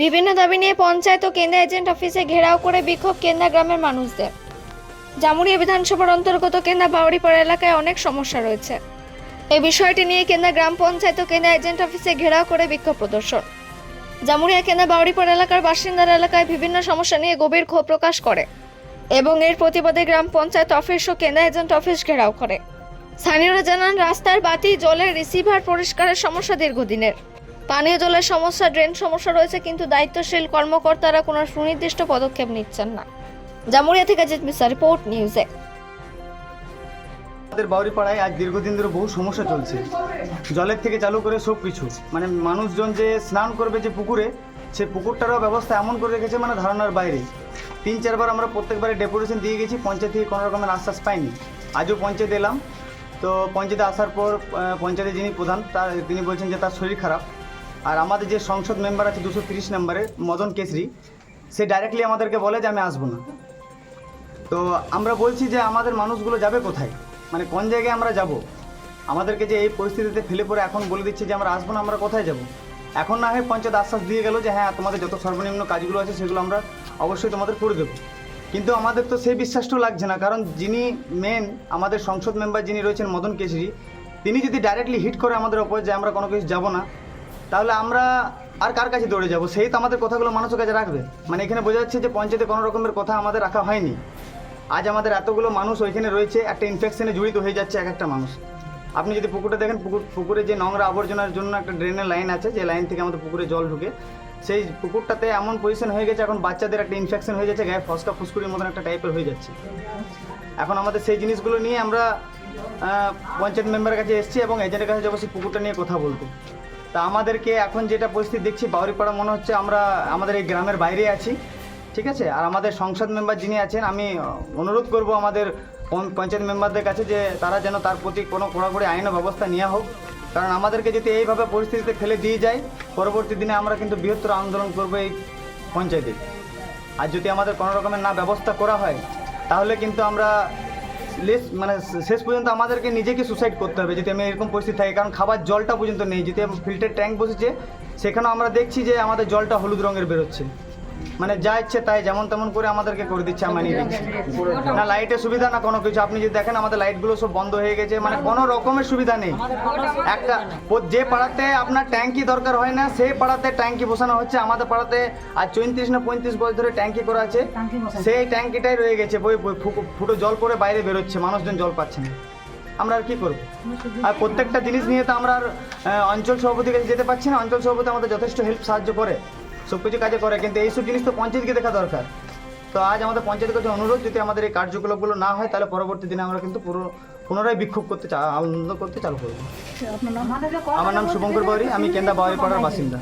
বিভিন্ন দাবি নিয়ে পঞ্চায়েত ও কেন্দ্র এজেন্ট অফিসে ঘেরাও করে বিক্ষোভ কেন্দ্রা গ্রামের মানুষদের। জামুরিয়া বিধানসভার অন্তর্গত কেন্দ্রা বাউরিপাড়া এলাকায় অনেক সমস্যা রয়েছে। এই বিষয়টি নিয়ে কেন্দ্রা গ্রাম পঞ্চায়েত ও কেন্দ্রা এজেন্ট অফিসে ঘেরাও করে বিক্ষোভ প্রদর্শন। জামুরিয়া কেন্দ্রা বাউরিপাড়া এলাকার বাসিন্দারা এলাকায় বিভিন্ন সমস্যা নিয়ে গভীর ক্ষোভ প্রকাশ করে এবং এর প্রতিবাদে গ্রাম পঞ্চায়েত অফিস ও কেন্দ্র এজেন্ট অফিস ঘেরাও করে। স্থানীয়রা জানান, রাস্তার বাতি, জলের রিসিভার পরিষ্কারের সমস্যা দীর্ঘদিনের। পানীয় জলের সমস্যা, ড্রেন সমস্যা রয়েছে, কিন্তু দায়িত্বশীল কর্মকর্তারা কোনো সুনির্দিষ্ট পদক্ষেপ নিচ্ছেন না। জামুরিয়া থেকে জিত মিশ্রা, রিপোর্ট, নিউজে। আমাদের বাউরিপাড়ায় আজ দীর্ঘদিন ধরে বহু সমস্যা চলছে। জলের থেকে চালু করে সব কিছু। মানে মানুষজন যে স্নান করবে যে পুকুরে, সে পুকুরটারও ব্যবস্থা এমন করে রেখেছে মানে ধারণার বাইরে। তিন, চারবার আমরা প্রত্যেকবারে ডেপুটেশন দিয়ে গেছি, পঞ্চায়েত থেকে কোনো রকমের আশ্বাস পাইনি। আজও পঞ্চায়েত এলাম। তো পঞ্চায়েতে আসার পর আহ, পঞ্চায়েতের যিনি প্রধান তার তিনি বলছেন যে তার শরীর খারাপ। আর আমাদের যে সংসদ মেম্বার আছে দুশো তিরিশ নম্বরে মদন কেশরি সে ডাইরেক্টলি আমাদেরকে বলে যে আমি আসব না। তো আমরা বলছি যে আমাদের মানুষগুলো যাবে কোথায়? মানে কোন জায়গায় আমরা যাব? আমাদেরকে যে এই পরিস্থিতিতে ফেলে পরে এখন বলে দিচ্ছে যে আমরা আসব না আমরা কোথায় যাব? এখন না হয় পঞ্চায়েত আশ্বাস দিয়ে গেল যে হ্যাঁ তোমাদের যত সর্বনিম্ন কাজগুলো আছে সেগুলো আমরা অবশ্যই তোমাদের করে দেবো। কিন্তু আমাদের তো সেই বিশ্বাসটাও লাগছে না, কারণ যিনি মেন আমাদের সংসদ মেম্বার যিনি রয়েছেন মদন কেশরি, তিনি যদি ডাইরেক্টলি হিট করে আমাদের ওপর যে আমরা কোনো কিছু যাব না, তাহলে আমরা আর কার কাছে দৌড়ে যাব? সেই তো আমাদের কথাগুলো মানুষের কাছে রাখবে। মানে এখানে বোঝা যাচ্ছে যে পঞ্চায়েতে কোনো রকমের কথা আমাদের রাখা হয়নি। আজ আমাদের এতগুলো মানুষ ওইখানে রয়েছে, একটা ইনফেকশনে জড়িত হয়ে যাচ্ছে এক একটা মানুষ। আপনি যদি পুকুরটা দেখেন, পুকুর পুকুরে যে নোংরা আবর্জনার জন্য একটা ড্রেনের লাইন আছে, যে লাইন থেকে আমাদের পুকুরে জল ঢুকে সেই পুকুরটাতে এমন পজিশন হয়ে গেছে, এখন বাচ্চাদের একটা ইনফেকশন হয়ে যাচ্ছে, গায়ে ফসকা ফুসকুড়ির মতন একটা টাইপের হয়ে যাচ্ছে। এখন আমাদের সেই জিনিসগুলো নিয়ে আমরা পঞ্চায়েত মেম্বারের কাছে এসেছি এবং এজেন্টের কাছে যাব সেই পুকুরটা নিয়ে কথা বলতে। তা আমাদেরকে এখন যেটা পরিস্থিতি দেখছি, বাউরিপাড়া মনে হচ্ছে আমরা, আমাদের এই গ্রামের বাইরে আছি, ঠিক আছে? আর আমাদের সংসদ মেম্বার যিনি আছেন, আমি অনুরোধ করব আমাদের পঞ্চ- পঞ্চায়েত মেম্বারদের কাছে যে তারা যেন তার প্রতি কোনো কড়াকড়ি আইন ব্যবস্থা নেওয়া হোক। কারণ আমাদেরকে যদি এইভাবে পরিস্থিতিতে ফেলে দিয়ে যায়, পরবর্তী দিনে আমরা কিন্তু বৃহত্তর আন্দোলন করব এই পঞ্চায়েতে। আর যদি আমাদের কোনো রকমের না ব্যবস্থা করা হয়, তাহলে কিন্তু আমরা লেস মানে শেষ পর্যন্ত আমাদেরকে নিজেকে সুসাইড করতে হবে, যদি আমি এরকম পরিস্থিতি থাকে। কারণ খাবার জলটা পর্যন্ত নেই, যদি ফিল্টার ট্যাঙ্ক বসেছে, সেখানেও আমরা দেখছি যে আমাদের জলটা হলুদ রঙের বেরোচ্ছে। মানে যা ইচ্ছে তাই যেমন তেমন করে আমাদেরকে করে দিচ্ছে নিয়ে না লাইটের সুবিধা না কোনো কিছু। আপনি যদি দেখেন আমাদের লাইটগুলো সব বন্ধ হয়ে গেছে মানে কোনো রকমের সুবিধা নেই। একটা যে পাড়াতে আপনার ট্যাঙ্কি দরকার হয় না সেই পাড়াতে ট্যাঙ্কি বসানো হচ্ছে। আমাদের পাড়াতে আর চৈত্রিশ না পঁয়ত্রিশ বছর ধরে ট্যাঙ্কি করা আছে। সেই ট্যাঙ্কিটাই রয়ে গেছে। বই বই ফুটো জল পরে বাইরে বেরোচ্ছে মানুষজন জল পাচ্ছে না। আমরা আর কি করব? আর প্রত্যেকটা জিনিস নিয়ে তো আমরা আর অঞ্চল সভাপতির কাছে যেতে পারছি না। অঞ্চল সভাপতি আমাদের যথেষ্ট হেল্প সাহায্য করে। সব কিছু কাজে করে কিন্তু এইসব জিনিস তো পঞ্চায়েতকে দেখা দরকার। তো আজ আমাদের পঞ্চায়েতের কাছে অনুরোধ যদি আমাদের এই কার্যকলাপগুলো না হয় তাহলে পরবর্তী দিনে আমরা কিন্তু পুরো পুনরায় বিক্ষোভ করতে আনন্দ করতে চালু করব। আমার নাম শুভঙ্কর বাউরি আমি কেন্দা বাউরি পাড়ার বাসিন্দা।